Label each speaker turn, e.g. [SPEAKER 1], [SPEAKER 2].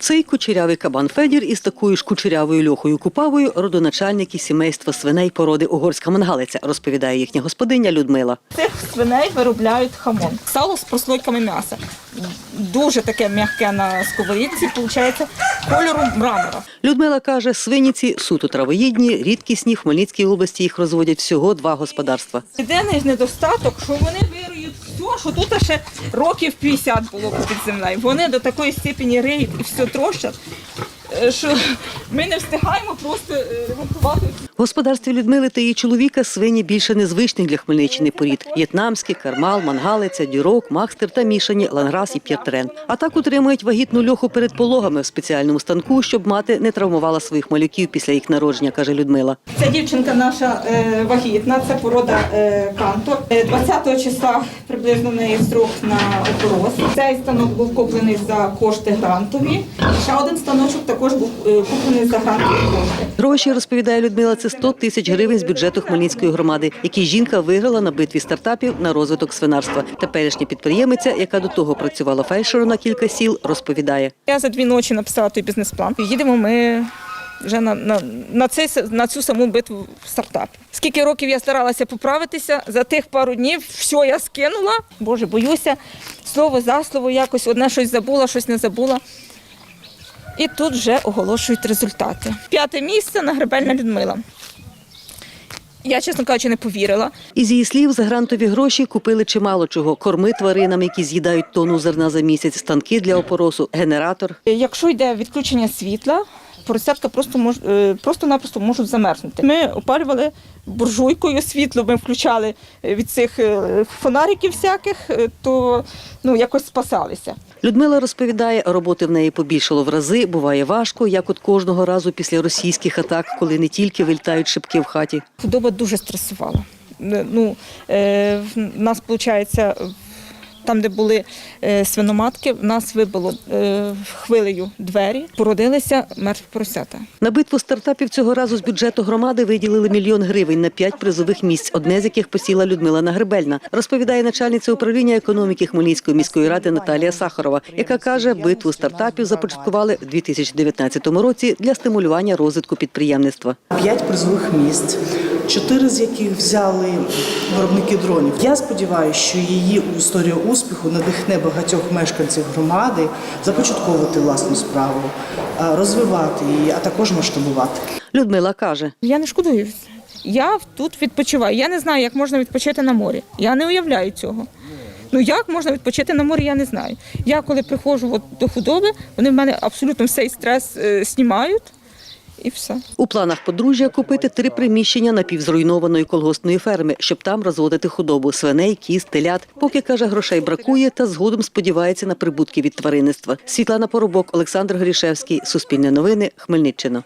[SPEAKER 1] Цей кучерявий кабан Федір із такою ж кучерявою льохою купавою родоначальники сімейства свиней породи угорська мангалиця, розповідає їхня господиня Людмила.
[SPEAKER 2] цих свиней виробляють хамон. Сало з прослойками м'яса. Дуже таке м'яке на сковорідці, виходить, кольору мрамора.
[SPEAKER 1] Людмила каже, свиніці суто травоїдні, рідкісні. В Хмельницькій області їх розводять всього два господарства.
[SPEAKER 2] Єдиний недостаток, що вони все, що тут ще років 50 було під землею. Вони до такої степені риють і все трощать, е, що ми не встигаємо просто е, ремонтувати
[SPEAKER 1] В господарстві Людмили та її чоловіка свині більше незвичних для Хмельниччини порід: в'єтнамські, кармал, мангалиця, дюрок, махстер та мішані ланграс і п'єтрен. А так утримують вагітну льоху перед пологами в спеціальному станку, щоб мати не травмувала своїх малюків після їх народження, каже Людмила.
[SPEAKER 2] Ця дівчинка наша е, вагітна, це порода е, кантор. Е, 20 числа приблизно в неї строк на опороз. Цей станок був куплений за кошти грантові. Ще один станочок також був е, куплений за кошти.
[SPEAKER 1] Гроші, розповідає Людмила, це 100 тисяч гривень з бюджету Хмельницької громади, які жінка виграла на битві стартапів на розвиток свинарства. Теперішня підприємиця, яка до того працювала фельдшером на кілька сіл, розповідає.
[SPEAKER 2] Я за дві ночі написала той бізнес-план. Їдемо ми вже на, на, на, цей, на цю саму битву в стартапі. Скільки років я старалася поправитися, за тих пару днів все я скинула. Боже, боюся, слово за слово, якось одне щось забула, щось не забула. І тут вже оголошують результати. П'яте місце на Гребельна Людмила. Я, чесно кажучи, не повірила.
[SPEAKER 1] Із її слів, за грантові гроші купили чимало чого: корми тваринам, які з'їдають тонну зерна за місяць, станки для опоросу, генератор.
[SPEAKER 2] Якщо йде відключення світла, поросятка просто мож, е, просто-напросто можуть замерзнути. Ми опалювали буржуйкою світло, ми включали е, від цих е, фонариків всяких, то ну, якось спасалися.
[SPEAKER 1] Людмила розповідає, роботи в неї побільшало в рази, буває важко, як от кожного разу після російських атак, коли не тільки вильтають шибки в хаті.
[SPEAKER 2] Худоба дуже стресувала. Ну, е, в нас, виходить, там, де були е, свиноматки, в нас вибило е, хвилею двері, породилися мертві поросята.
[SPEAKER 1] На битву стартапів цього разу з бюджету громади виділили мільйон гривень на п'ять призових місць, одне з яких посіла Людмила Нагребельна. Розповідає начальниця управління економіки Хмельницької міської ради Наталія Сахарова, яка каже, битву стартапів започаткували в 2019 році для стимулювання розвитку підприємництва.
[SPEAKER 3] П'ять призових місць, чотири з яких взяли виробники дронів. Я сподіваюся, що її історія успіху надихне багатьох мешканців громади започатковувати власну справу, е, розвивати її, а також масштабувати.
[SPEAKER 1] Людмила каже,
[SPEAKER 2] Я не шкодую. Я тут відпочиваю. Я не знаю, як можна відпочити на морі. Я не уявляю цього. Ну як можна відпочити на морі, я не знаю. Я коли приходжу от до худоби, вони в мене абсолютно цей стрес е, знімають і все.
[SPEAKER 1] у планах подружжя купити три приміщення напівзруйнованої колгоспної ферми, щоб там розводити худобу свиней, кіз, телят. Поки каже, грошей бракує, та згодом сподівається на прибутки від тваринництва. Світлана Поробок, Олександр Горішевський, Суспільне новини, Хмельниччина.